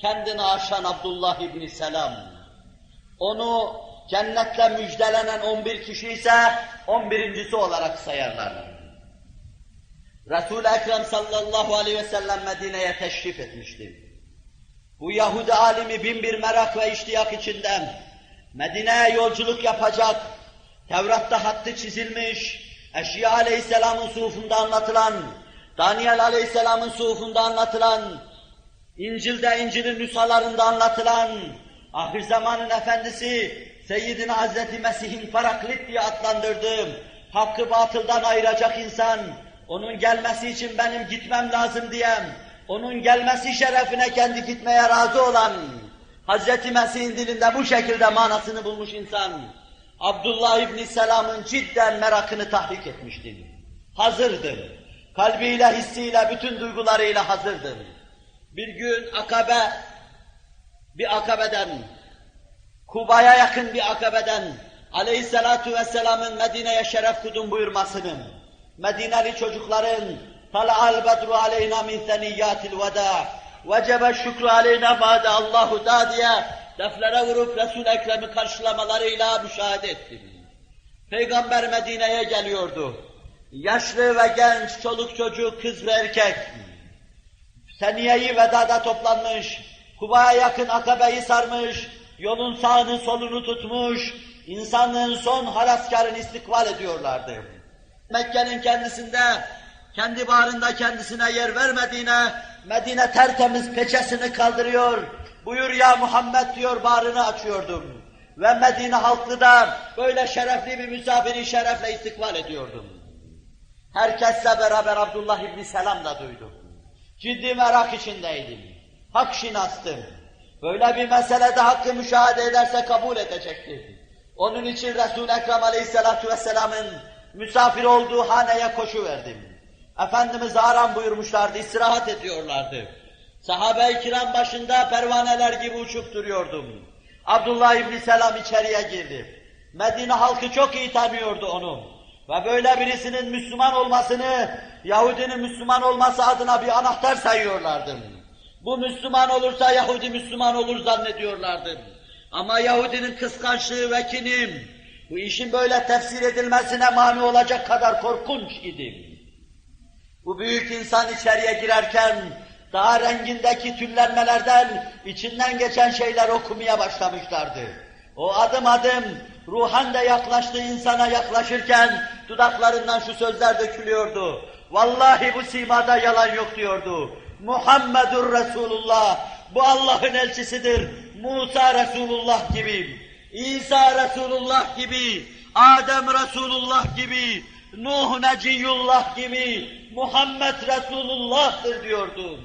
kendini aşan Abdullah İbni Selam. Onu cennetle müjdelenen 11 kişi ise 11.si olarak sayarlar. Resul-i Ekrem sallallahu aleyhi ve sellem Medine'ye teşrif etmişti. Bu Yahudi alimi bin bir merak ve iştiyak içinden Medine'ye yolculuk yapacak, Tevrat'ta hattı çizilmiş, Eşya aleyhisselamın suhufunda anlatılan, Daniel aleyhisselamın suhufunda anlatılan, İncil'de İncil'in nüshalarında anlatılan, ahir zamanın efendisi Seyyidina Hazreti Mesih'in Paraklit diye adlandırdığım, hakkı batıldan ayıracak insan, onun gelmesi için benim gitmem lazım diyen, onun gelmesi şerefine kendi gitmeye razı olan, Hazreti Mesih'in dilinde bu şekilde manasını bulmuş insan, Abdullah İbni Selam'ın cidden merakını tahrik etmişti. Hazırdır. Kalbiyle, hissiyle, bütün duygularıyla hazırdır. Bir gün akabe, bir akabeden, Kuba'ya yakın bir akabeden, aleyhissalatu vesselamın Medine'ye şeref kudum buyurmasını, Medineli çocukların Tala'al bedru aleyna min seniyyatil veda vecebe şükrü aleyna mâde Allahu da diye deflere vurup Resul-i Ekrem'i karşılamalarıyla müşahede ettim. Peygamber Medine'ye geliyordu. Yaşlı ve genç, çoluk çocuk, kız ve erkek. Seniyeyi vedada toplanmış, Kuba'ya yakın akabeyi sarmış, yolun sağını solunu tutmuş, insanlığın son halaskarını istikbal ediyorlardı. Mekke'nin kendisinde, kendi bağrında kendisine yer vermediğine, Medine tertemiz peçesini kaldırıyor, buyur ya Muhammed diyor bağrını açıyordum. Ve Medine halkı da böyle şerefli bir misafiri şerefle istikbal ediyordum. Herkesle beraber Abdullah İbni Selam da duydum. Ciddi merak içindeydim. Hak şinastım. Böyle bir meselede hakkı müşahede ederse kabul edecekti. Onun için Resul-i Ekrem Aleyhisselatü Vesselam'ın misafir olduğu haneye koşu verdim. Efendimiz aram buyurmuşlardı, istirahat ediyorlardı. Sahabe-i kiram başında pervaneler gibi uçup duruyordum. Abdullah İbni Selam içeriye girdi. Medine halkı çok iyi tanıyordu onu. Ve böyle birisinin Müslüman olmasını, Yahudinin Müslüman olması adına bir anahtar sayıyorlardı. Bu Müslüman olursa Yahudi Müslüman olur zannediyorlardı. Ama Yahudinin kıskançlığı ve kinim, bu işin böyle tefsir edilmesine mani olacak kadar korkunç idi. Bu büyük insan içeriye girerken, daha rengindeki tüllenmelerden içinden geçen şeyler okumaya başlamışlardı. O adım adım ruhan da yaklaştığı insana yaklaşırken dudaklarından şu sözler dökülüyordu. Vallahi bu simada yalan yok diyordu. Muhammedur Resulullah, bu Allah'ın elçisidir. Musa Resulullah gibi, İsa Resulullah gibi, Adem Resulullah gibi, Nuh Neciyullah gibi, Muhammed Resulullah'tır diyordu.